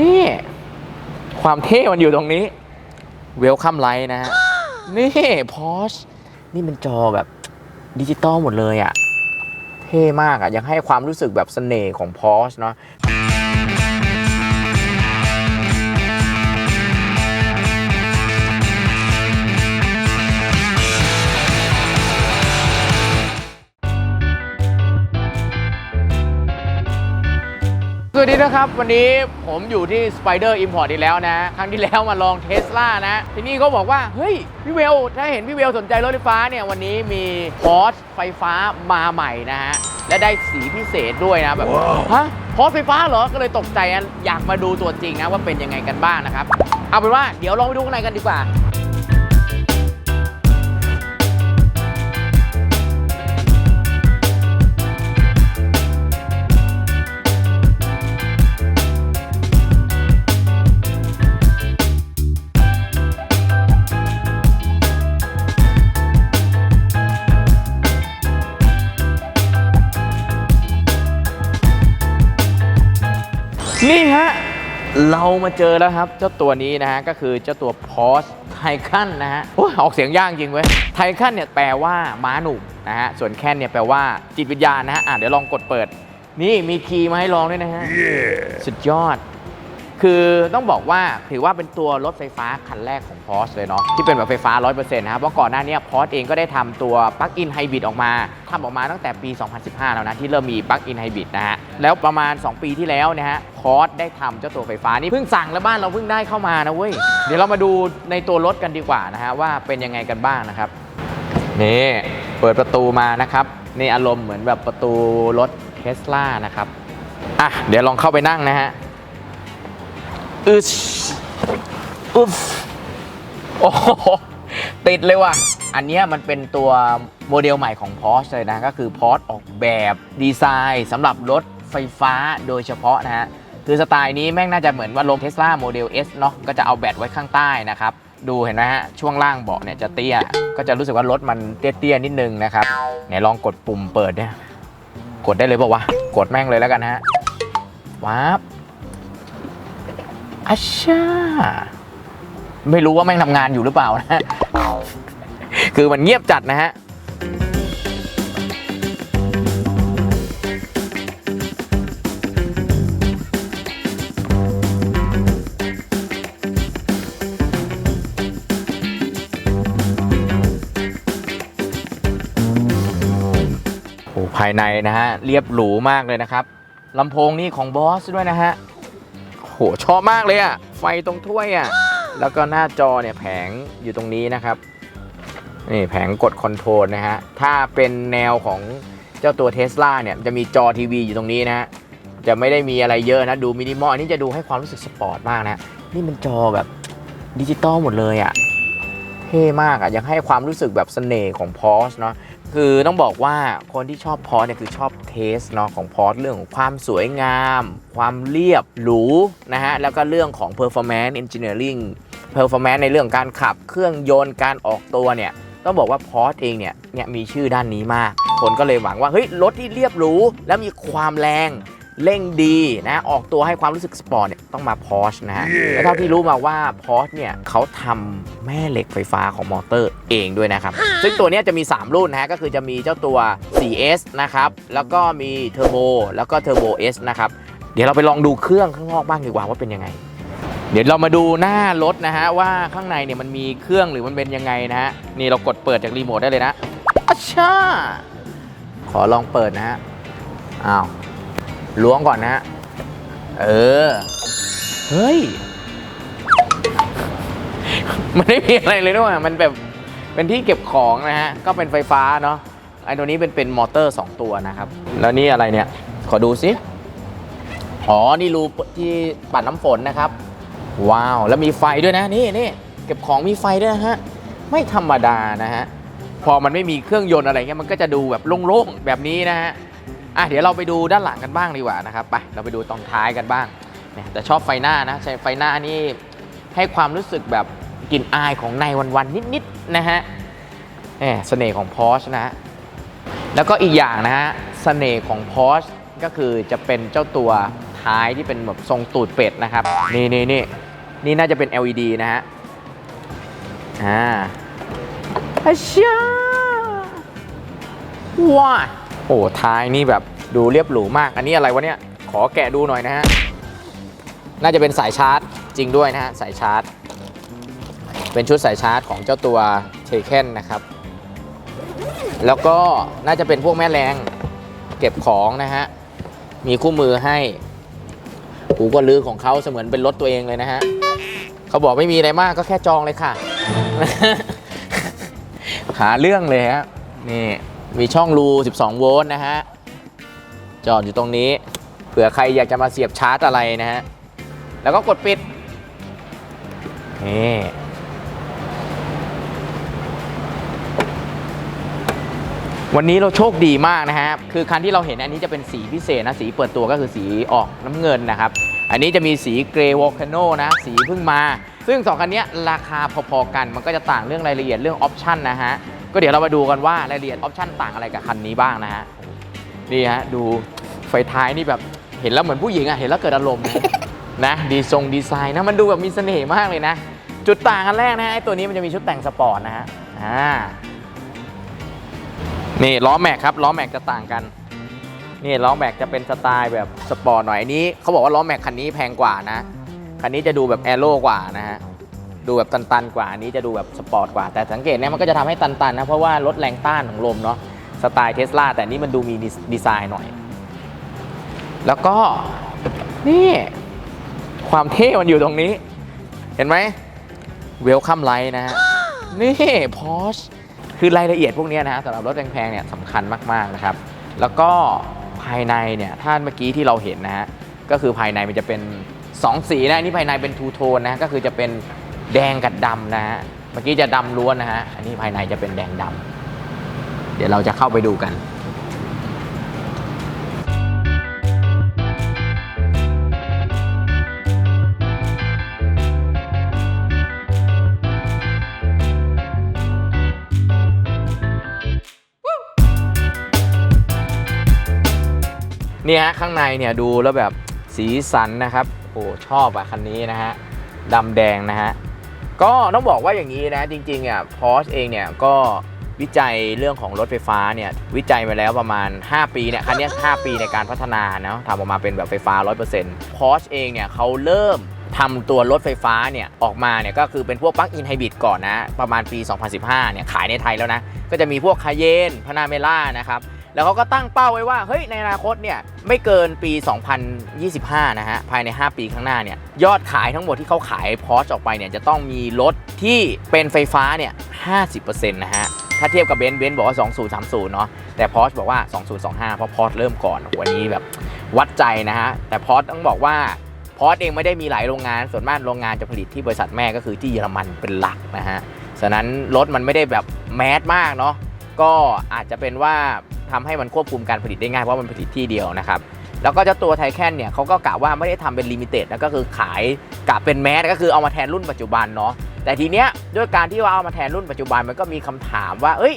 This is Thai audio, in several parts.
นี่ ความเท่มันอยู่ตรงนี้เวลคัมไลท์นะฮะ นี่พอชนี่เป็นจอแบบดิจิตอลหมดเลยอะ่ะ เท่มากอะ่ะ ยังให้ความรู้สึกแบบเสน่ห์ของพอชเนาะ สวัสดีนะครับ วันนี้ผมอยู่ที่ Spider Import อีกแล้วนะ ครั้งที่แล้วมาลองเทสลานะ ที่นี่เขาบอกว่า เฮ้ย พี่เวล ถ้าเห็นพี่เวลสนใจรถไฟฟ้าเนี่ย วันนี้มีพอร์ชไฟฟ้ามาใหม่นะฮะ และได้สีพิเศษด้วยนะ แบบ ฮะพอร์ชไฟฟ้าเหรอ ก็เลยตกใจอะอยากมาดูตัวจริงนะว่าเป็นยังไงกันบ้างนะครับ เอาเป็นว่าเดี๋ยวลองไปดูข้างในกันดีกว่า มาเจอแล้วครับ เจ้าตัวนี้นะฮะ ก็คือเจ้าตัว Porsche Taycan นะฮะโอ้ยออกเสียงยากจริงเว้ย Taycan เนี่ยแปลว่าม้าหนุ่มนะฮะ ส่วนแค่นเนี่ยแปลว่าจิตวิญญาณนะฮะอะเดี๋ยวลองกดเปิด นี่มีคีย์มาให้ลองด้วยนะฮะสุดยอด คือต้องบอกว่าถือว่าเป็นตัวรถไฟฟ้าคันแรกของ Porsche เลยเนาะที่เป็นแบบไฟฟ้า 100%นะครับเพราะก่อนหน้านี้ Porsche เองก็ได้ทำตัว Plug-in Hybrid ออกมาทำออกมาตั้งแต่ปี 2015 แล้วนะ ที่เริ่มมี Plug-in Hybrid นะฮะ แล้วประมาณ 2 ปีที่แล้วนะฮะ Porsche ได้ทำเจ้าตัวไฟฟ้านี่เพิ่งสั่งแล้วบ้านเราเพิ่งได้เข้ามานะเว้ยเดี๋ยวเรามาดูในตัวรถกันดีกว่านะฮะว่าเป็นยังไงกันบ้างนะครับนี่เปิดประตูมานะครับนี่อารมณ์เหมือนแบบประตูรถเทสลานะครับอะเดี๋ยวลองเข้าไปนั่งนะฮะ อึชอุ๊ฟโอ้โหติดเลยว่ะ อันเนี้ยมันเป็นตัวโมเดลใหม่ของ Porsche เลยนะ ก็คือ Porsche ออกแบบดีไซน์สำหรับรถไฟฟ้าโดยเฉพาะนะฮะ คือสไตล์นี้แม่งน่าจะเหมือนว่าลง Tesla Model S เนาะก็จะเอาแบตไว้ข้างใต้นะครับ ดูเห็นไหมฮะ ช่วงล่างเบาะเนี่ยจะเตี้ย ก็จะรู้สึกว่ารถมันเตี้ยๆนิดนึงนะครับไหนลองกดปุ่มเปิดเนี่ย กดได้เลยป่าวะ กดแม่งเลยแล้วกันฮะว้าบ อัชชาไม่รู้ว่าแม่งทำงานอยู่หรือเปล่านะคือมันเงียบจัดนะฮะโอ้ภายในนะฮะ เรียบหรูมากเลยนะครับลำโพงนี่ของบอสด้วยนะฮะ โหชอบมากเลยอะไฟตรงถ้วยอะแล้วก็หน้าจอเนี่ยแผงอยู่ตรงนี้นะครับนี่แผงกดคอนโทรลนะฮะถ้าเป็นแนวของเจ้าตัวเทสลาเนี่ยจะมีจอทีวีอยู่ตรงนี้นะฮะจะไม่ได้มีอะไรเยอะนะดูมินิมอลอันนี้จะดูให้ความรู้สึกสปอร์ตมากนะนี่เป็นจอแบบดิจิตอลหมดเลยอะเท่มากอะยังให้ความรู้สึกแบบเสน่ห์ของ Porsche เนาะ คือต้องบอกว่าคนที่ชอบพอร์เนี่ยคือชอบเทสเนาะของพอร์เรื่องของความสวยงาม ความเรียบหรูนะฮะแล้วก็เรื่องของ performance engineering performance ในเรื่องการขับเครื่องยนต์การออกตัวเนี่ยต้องบอกว่าพอร์เองเนี่ยเนี่ยมีชื่อด้านนี้มาก คนก็เลยหวังว่าเฮ้ยรถที่เรียบหรูแล้วมีความแรง เร่งดีนะออกตัวให้ความรู้สึกสปอร์ตเนี่ยต้องมาพอ r ชนะฮะและเท่าที่รู้มาว่าพอ r ชเนี่ยเขาทำแม่เหล็กไฟฟ้าของมอเตอร์เองด้วยนะครับ ซึ่งตัวเนี้ยจะมี 3 รุ่นนะฮะก็คือจะมีเจ้าตัว 4S นะครับ แล้วก็มีเทอร์โบแล้วก็เทอร์โบ S นะครับ เดี๋ยวเราไปลองดูเครื่องข้างนอกบ้างดีกว่าว่าเป็นยังไง เดี๋ยวเรามาดูหน้ารถนะฮะว่าข้างในเนี่ยมันมีเครื่องหรือมันเป็นยังไงนะฮะนี่เรากดเปิดจากรีโมทได้เลยนะอัชชาขอลองเปิดนะฮะอ้าว ล้วงก่อนนะ เออ เฮ้ย มันไม่มีอะไรเลยด้วยมันแบบ เป็นที่เก็บของนะฮะ ก็เป็นไฟฟ้าเนาะ ไอ้ตัวนี้เป็นเป็นมอเตอร์ 2 ตัวนะครับ แล้วนี่อะไรเนี่ย ขอดูสิ อ๋อ นี่รูที่ปัดน้ำฝนนะครับ ว้าว แล้วมีไฟด้วยนะ นี่นี่เก็บของมีไฟด้วยนะฮะ ไม่ธรรมดานะฮะ พอมันไม่มีเครื่องยนต์อะไรเงี้ย มันก็จะดูแบบโล่งๆ แบบนี้นะฮะ อะเดี๋ยวเราไปดูด้านหลังกันบ้างดีกว่านะครับไปเราไปดูตอนท้ายกันบ้างเนี่ยแต่ชอบไฟหน้านะใช้ไฟหน้านี่ให้ความรู้สึกแบบกลิ่นอายของในวันๆนิดๆนะฮะแหมเสน่ห์ของ Porsche นะฮะแล้วก็อีกอย่างนะฮะเสน่ห์ของ Porsche ก็คือจะเป็นเจ้าตัวท้ายที่เป็นแบบทรงตูดเป็ดนะครับ นี่นี่นี่นี่น่าจะเป็น LED นะฮะอ่าอาชาว้า โอ้ท้ายนี่แบบดูเรียบหรูมาก อันนี้อะไรวะเนี่ย ขอแกะดูหน่อยนะฮะ น่าจะเป็นสายชาร์จจริงด้วยนะฮะ สายชาร์จ เป็นชุดสายชาร์จของเจ้าตัวเทเคนนะครับ แล้วก็น่าจะเป็นพวกแม่แรงเก็บของนะฮะ มีคู่มือให้กูก็ลือของเขาเสมือนเป็นรถตัวเองเลยนะฮะ เขาบอกไม่มีอะไรมากก็แค่จองเลยค่ะ หาเรื่องเลยฮะ นี่ มีช่องรู 12 โวลต์นะฮะ จอดอยู่ตรงนี้ เผื่อใครอยากจะมาเสียบชาร์จอะไรนะฮะ แล้วก็กดปิด นี่วันนี้เราโชคดีมากนะฮะคือคันที่เราเห็นอันนี้จะเป็นสีพิเศษนะ สีเปิดตัวก็คือสีออกน้ำเงินนะครับ อันนี้จะมีสีเกรย์วอลคาโนนะ สีเพิ่งมา ซึ่งสองคันนี้ราคาพอๆกัน มันก็จะต่างเรื่องรายละเอียดเรื่องออปชันนะฮะ ก็เดี๋ยวเรามาดูกันว่ารายละเอียดออปชันต่างอะไรกับคันนี้บ้างนะฮะนี่ฮะดูไฟท้ายนี่แบบเห็นแล้วเหมือนผู้หญิงอะเห็นแล้วเกิดอารมณ์นะนะดีทรงดีไซน์นะมันดูแบบมีเสน่ห์มากเลยนะ จุดต่างกันแรกนะฮะไอตัวนี้มันจะมีชุดแต่งสปอร์ตนะฮะอ่านี่ล้อแม็กครับล้อแม็กจะต่างกันนี่ล้อแม็กจะเป็นสไตล์แบบสปอร์ตหน่อยอันนี้เขาบอกว่าล้อแม็กคันนี้แพงกว่านะคันนี้จะดูแบบแอโร่กว่านะฮะ ดูแบบตันๆกว่าอันนี้จะดูแบบสปอร์ตกว่าแต่สังเกตเนี่ยมันก็จะทำให้ตันๆนะเพราะว่าลดแรงต้านของลมเนาะสไตล์เทสลาแต่นี้มันดูมีดีไซน์หน่อย แล้วก็นี่ความเท่มันอยู่ตรงนี้ เห็นไหมเวลคัมไลท์นะฮะนี่พอชคือรายละเอียดพวกนี้นะฮะสำหรับรถแพงๆเนี่ยสำคัญมากๆนะครับ แล้วก็ภายในเนี่ยถ้านเมื่อกี้ที่เราเห็นนะฮะก็คือภายในมันจะเป็น 2 สีนะนนี้ภายในเป็นทูโทนนะก็คือจะเป็น แดงกับดำนะฮะ เมื่อกี้จะดำล้วนนะฮะ อันนี้ภายในจะเป็นแดงดำ เดี๋ยวเราจะเข้าไปดูกันนี่ฮะข้างในเนี่ยดูแล้วแบบสีสันนะครับ โอ้ชอบอะคันนี้นะฮะดำแดงนะฮะ ก็ต้องบอกว่าอย่างนี้นะจริงๆอะพอชเองเนี่ยก็วิจัยเรื่องของรถไฟฟ้าเนี่ยวิจัยมาแล้วประมาณ 5 ปีเนี่ยคันนี้5ปีในการพัฒนาเนาะทำออกมาเป็นแบบไฟฟ้า 100%พอชเองเนี่ยเขาเริ่มทำตัวรถไฟฟ้าเนี่ยออกมาเนี่ยก็คือเป็นพวกปลั๊กอินไฮบริดก่อนนะ ประมาณปี 2015 เนี่ยขายในไทยแล้วนะ ก็จะมีพวกคาเยนพนาเมล่านะครับ แล้วเขาก็ตั้งเป้าไว้ว่าเฮ้ยในอนาคตเนี่ยไม่เกินปี 2025 นะฮะภายใน 5 ปีข้างหน้าเนี่ยยอดขายทั้งหมดที่เขาขายพอร์ชออกไปเนี่ยจะต้องมีรถที่เป็นไฟฟ้าเนี่ย 50%นะฮะถ้าเทียบกับเบนซ์เบนซ์บอกว่า 2030 เนาะแต่พอร์ชบอกว่า 2025 เพราะพอร์ชเริ่มก่อนวันนี้แบบวัดใจนะฮะแต่พอร์ชต้องบอกว่าพอร์ชเองไม่ได้มีหลายโรงงานส่วนมากโรงงานจะผลิตที่บริษัทแม่ก็คือที่เยอรมันเป็นหลักนะฮะฉะนั้นรถมันไม่ได้แบบแมสมากเนาะก็อาจจะเป็นว่า ทำให้มันควบคุมการผลิตได้ง่ายเพราะมันผลิตที่เดียวนะครับแล้วก็เจ้าตัวไทแคนเนี่ยเขาก็กะว่าไม่ได้ทำเป็นลิมิเต็ดนะก็คือขายกะเป็นแมสก็คือเอามาแทนรุ่นปัจจุบันเนาะแต่ทีเนี้ยด้วยการที่ว่าเอามาแทนรุ่นปัจจุบันมันก็มีคำถามว่า เอ้ย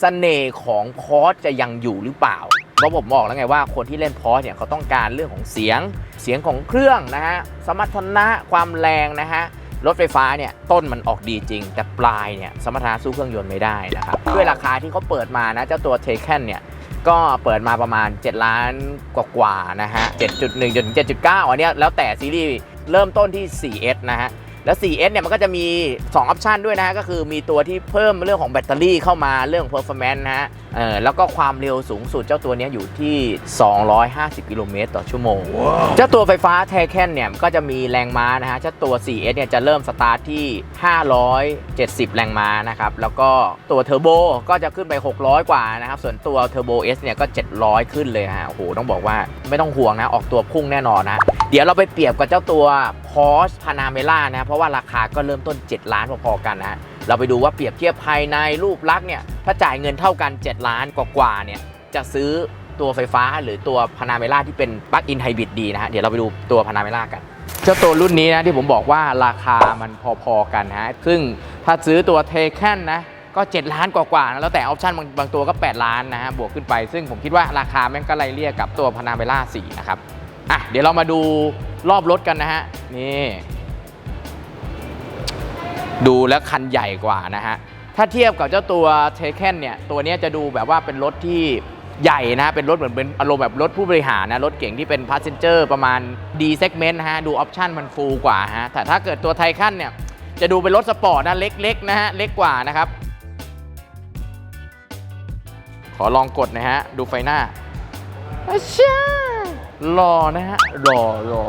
เสน่ห์ของพอร์จะยังอยู่หรือเปล่าเพราะผมบอกแล้วไงว่าคนที่เล่นพอร์เนี่ยเขาต้องการเรื่องของเสียงเสียงของเครื่องนะฮะสมรรถนะความแรงนะฮะรถไฟฟ้าเนี่ยต้นมันออกดีจริง แต่ปลายเนี่ยสมรรถนะสู้เครื่องยนต์ไม่ได้นะครับด้วยราคาที่เขาเปิดมานะเจ้าตัว t a k e n เนี่ย ก็เปิดมาประมาณ 7 ล้านกว่าๆนะฮะ7.1จนถึง7.9 อันเนี้ยแล้วแต่ซีรีส์เริ่มต้นที่ 4S นะฮะ แล้ว 4S เนี่ยมันก็จะมี 2 ออปชันด้วยนะฮะ ก็คือมีตัวที่เพิ่มเรื่องของแบตเตอรี่เข้ามาเรื่อง performance นะฮะเออแล้วก็ความเร็วสูงสุดเจ้าตัวเนี้ยอยู่ที่ 250 กิโลเมตรต่อชั่วโมง เจ้าตัวไฟฟ้าเทแคนเนี่ยก็จะมีแรงม้านะฮะ เจ้าตัว 4S เนี่ยจะเริ่มสตาร์ทที่ 570 แรงม้านะครับ แล้วก็ตัวเทอร์โบก็จะขึ้นไป 600 กว่านะครับ ส่วนตัวเทอร์โบ S เนี่ยก็ 700 ขึ้นเลยฮะ โอ้โห ต้องบอกว่า ไม่ต้องห่วงนะ ออกตัวพุ่งแน่นอนนะ เดี๋ยวเราไปเปรียบกับเจ้าตัว Porsche Panamera นะเพราะว่าราคาก็เริ่มต้น 7 ล้านพอๆกันนะเราไปดูว่าเปรียบเทียบภายในรูปลักษณ์เนี่ยถ้าจ่ายเงินเท่ากัน 7 ล้านกว่าๆเนี่ยจะซื้อตัวไฟฟ้าหรือตัวพานาเมล่าที่เป็นปลั๊กอินไฮบริดดีนะฮะเดี๋ยวเราไปดูตัวพานาเมล่ากัน เจ้าตัวรุ่นนี้นะที่ผมบอกว่าราคามันพอๆกันนะฮะซึ่งถ้าซื้อตัวเทแคนนะ ก็7ล้านกว่าๆนะแล้วแต่ออปชั่นบางบางตัวก็ 8 ล้านนะฮะบวกขึ้นไป ซึ่งผมคิดว่าราคาแม่งก็ไล่เลี่ยกับตัวพานาเมล่า4นะครับอะเดี๋ยวเรามาดูรอบรถกันนะฮะนี่ดูแล้วคันใหญ่กว่านะฮะถ้าเทียบกับเจ้าตัวเท k คนเนี่ยตัวนี้จะดูแบบว่าเป็นรถที่ใหญ่นะเป็นรถเหมือนเป็นอารมณ์แบบรถผู้บริหารนะรถเก่งที่เป็นพาสเซนเจอร์ประมาณ D segment นะฮะดูออปชั่นมันฟูกว่าฮะแต่ถ้าเกิดตัวไทคันเนี่ยจะดูเป็นรถสปอร์ตนะเล็กๆนะฮะเล็กกว่านะครับ อลองกดนะฮะ ดูไฟหน้าอาชารอนะฮะ รอรอ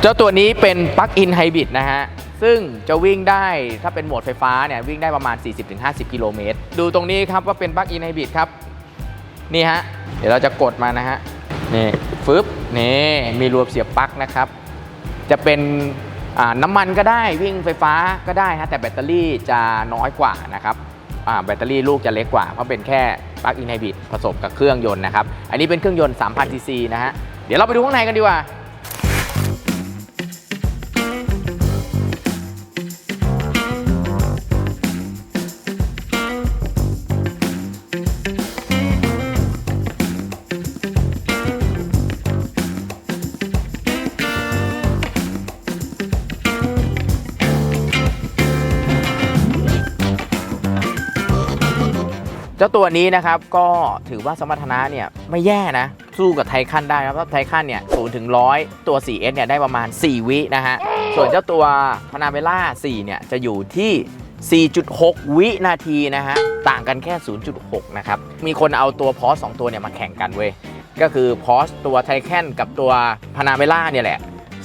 เจ้าตัวนี้เป็นปลั๊กอินไฮบริดนะฮะ ซึ่งจะวิ่งได้ถ้าเป็นโหมดไฟฟ้าเนี่ย วิ่งได้ประมาณ 40-50 กิโลเมตร ดูตรงนี้ครับว่าเป็นปลั๊กอินไฮบริดครับ นี่ฮะ เดี๋ยวเราจะกดมานะฮะ นี่ ฟึบ นี่ มีรวมเสียบปลั๊กนะครับ จะเป็นอ่าน้ำมันก็ได้วิ่งไฟฟ้าก็ได้ฮะแต่แบตเตอรี่จะน้อยกว่านะครับอ่า แบตเตอรี่ลูกจะเล็กกว่า เพราะเป็นแค่ปลั๊กอินไฮบริดผสมกับเครื่องยนต์นะครับ อันนี้เป็นเครื่องยนต์3,000ซีซีนะฮะ เดี๋ยวเราไปดูข้างในกันดีกว่า เจ้าตัวนี้นะครับก็ถือว่าสมรรถนะเนี่ยไม่แย่นะ สู้กับไทคันได้นะเพราะไทคันเนี่ยศูนย์ถึงร้อยตัว 4S เนี่ยได้ประมาณ 4 วินะฮะ ส่วนเจ้าตัวพนาเ e ล่า4เนี่ยจะอยู่ที่ 4.6 วินาทีนะฮะ ต่างกันแค่ 0.6 นะครับ มีคนเอาตัวพอส2ตัวเนี่ยมาแข่งกันเว้ย ก็คือพอสตัวไทแคนกับตัวพนาเ e ล่าเนี่ยแหละ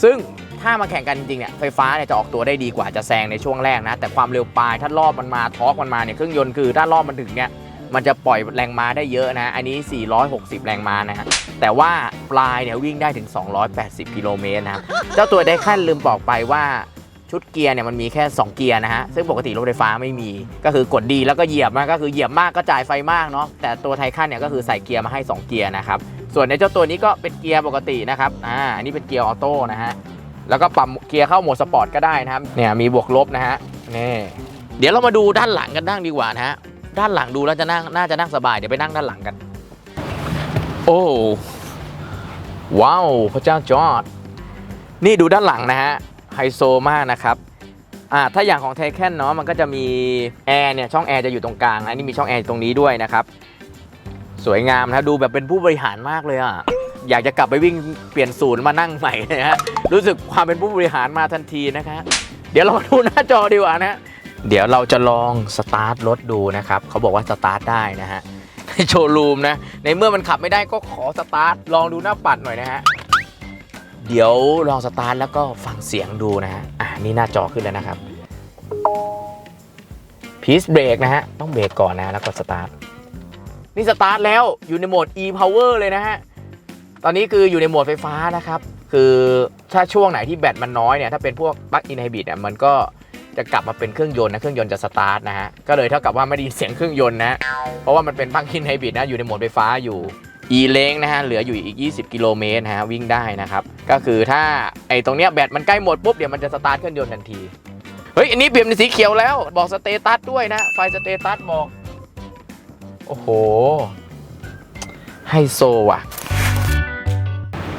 ซึ่งถ้ามาแข่งกันจริงๆเนี่ยไฟฟ้าเนี่ยจะออกตัวได้ดีกว่าจะแซงในช่วงแรกนะ แต่ความเร็วปลายถ้ารอบมันมาทอร์กมันมาเนี่ยเครื่องยนต์คือถ้ารอบมันถึงเนี่ย มันจะปล่อยแรงม้าได้เยอะนะ อันนี้ 460 แรงม้านะฮะ แต่ว่าปลายเนี่ยวิ่งได้ถึง 280 กิโลเมตรนะครับ เจ้าตัวไดคันลืมบอกไปว่าชุดเกียร์เนี่ยมันมีแค่ 2 เกียร์นะฮะ ซึ่งปกติรถไฟฟ้าไม่มี ก็คือกดดีแล้วก็เหยียบมาก็คือเหยียบมากก็จ่ายไฟมากเนาะ แต่ตัวไทคันเนี่ยก็คือใส่เกียร์มาให้ 2 เกียร์นะครับ ส่วนในเจ้าตัวนี้ก็เป็นเกียร์ปกตินะครับ อ่า อันนี้เป็นเกียร์ออโต้นะฮะ แล้วก็ปรับเกียร์เข้าโหมดสปอร์ตก็ได้นะครับ เนี่ยมีบวกลบนะฮะ นี่ เดี๋ยวเรามาดูด้านหลังกันบ้างดีกว่านะฮะ ด้านหลังดูแล้วจะนั่งน่าจะนั่งสบายเดี๋ยวไปนั่งด้านหลังกัน โอ้ว้าวพระเจ้าจอด นี่ดูด้านหลังนะฮะไฮโซมากนะครับอ่าถ้าอย่างของไทแคนเนาะมันก็จะมีแอร์เนี่ยช่องแอร์จะอยู่ตรงกลางอันนี้มีช่องแอร์ตรงนี้ด้วยนะครับสวยงามนะดูแบบเป็นผู้บริหารมากเลยอะอยากจะกลับไปวิ่งเปลี่ยนศูนย์มานั่งใหม่นะฮะรู้สึกความเป็นผู้บริหารมาทันทีนะคะเดี๋ยวเรามาดูหน้าจอดีกว่านะ เดี๋ยวเราจะลองสตาร์ทรถดูนะครับเขาบอกว่าสตาร์ทได้นะฮะในโชว์รูมนะ ในเมื่อมันขับไม่ได้ก็ขอสตาร์ทลองดูหน้าปัดหน่อยนะฮะเดี๋ยวลองสตาร์ทแล้วก็ฟังเสียงดูนะฮะอ่านี่หน้าจอขึ้นแล้วนะครับพีซเบรกนะฮะต้องเบรกก่อนนะแล้วก็สตาร์ทนี่สตาร์ทแล้วอยู่ในโหมด e power เลยนะฮะตอนนี้คืออยู่ในโหมดไฟฟ้านะครับ คือถ้าช่วงไหนที่แบตมันน้อยเนี่ยถ้าเป็นพวกปลั๊กอินไฮบริดอะมันก็ จะกลับมาเป็นเครื่องยนต์นะเครื่องยนต์จะสตาร์ทนะฮะก็เลยเท่ากับว่าไม่ได้ยินเสียงเครื่องยนต์นะเพราะว่ามันเป็นปลั๊กอินไฮบริดนะอยู่ในโหมดไฟฟ้าอยู่ e เลงนะฮะเหลืออยู่อีก 20 กิโลเมตรนะฮะวิ่งได้นะครับก็คือถ้าไอ้ตรงเนี้ยแบตมันใกล้หมดปุ๊บเดี๋ยวมันจะสตาร์ทเครื่องยนต์ทันทีเฮ้ยอันนี้เปลี่ยนเป็นสีเขียวแล้วบอกสเตตัสด้วยนะไฟสเตตัสบอกโอ้โหไฮโซว่ะ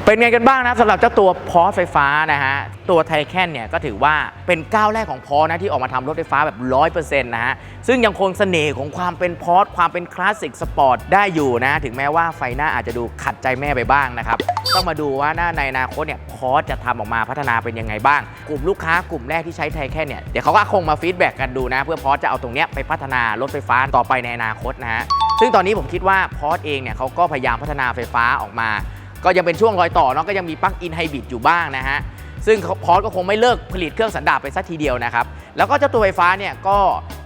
เป็นไงกันบ้างนะสำหรับเจ้าตัวพอไฟฟ้านะฮะ ตัวไทแคนเนี่ยก็ถือว่าเป็นก้าวแรกของพอนะที่ออกมาทำรถไฟฟ้าแบบ 100%นะฮะ ซึ่งยังคงเสน่ห์ของความเป็นพอสความเป็นคลาสสิกสปอร์ตได้อยู่นะ ถึงแม้ว่าไฟหน้าอาจจะดูขัดใจแม่ไปบ้างนะครับ ต้องมาดูว่าหน้าในอนาคตเนี่ยพอสจะทำออกมาพัฒนาเป็นยังไงบ้าง กลุ่มลูกค้ากลุ่มแรกที่ใช้ไทแคนเนี่ยเดี๋ยวเขาก็คงมาฟีดแบ็กกันดูนะ เพื่อพอสจะเอาตรงเนี้ยไปพัฒนารถไฟฟ้าต่อไปในอนาคตนะฮะซึ่งตอนนี้ผมคิดว่าพอสเองเนี่ยเขาก็พยายามพัฒนาไฟฟ้าออกมา ก็ยังเป็นช่วงรอยต่อเนาะก็ยังมีปลั๊กอินไฮบริดอยู่บ้างนะฮะซึ่งพอร์ตก็คงไม่เลิกผลิตเครื่องสันดาปไปสักทีเดียวนะครับ แล้วก็เจ้าตัวไฟฟ้าเนี่ยก็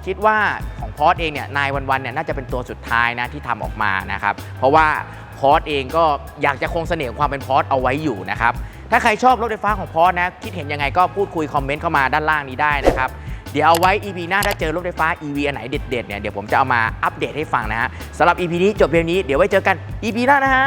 คิดว่าของพอร์ตเองเนี่ยนายวันๆเนี่ยน่าจะเป็นตัวสุดท้ายนะที่ทำออกมานะครับ เพราะว่าพอร์ตเองก็อยากจะคงเสน่ห์ความเป็นพอร์ตเอาไว้อยู่นะครับ ถ้าใครชอบรถไฟฟ้าของพอร์ตนะคิดเห็นยังไงก็พูดคุยคอมเมนต์เข้ามาด้านล่างนี้ได้นะครับเดี๋ยวเอาไว้ EP หน้าถ้าเจอรถไฟฟ้า EV อันไหนเด็ดๆเนี่ยเดี๋ยวผมจะเอามาอัปเดตให้ฟังนะฮะสำหรับ EP นี้จบเพียงนี้เดี๋ยวไว้เจอกัน EP หน้านะฮะ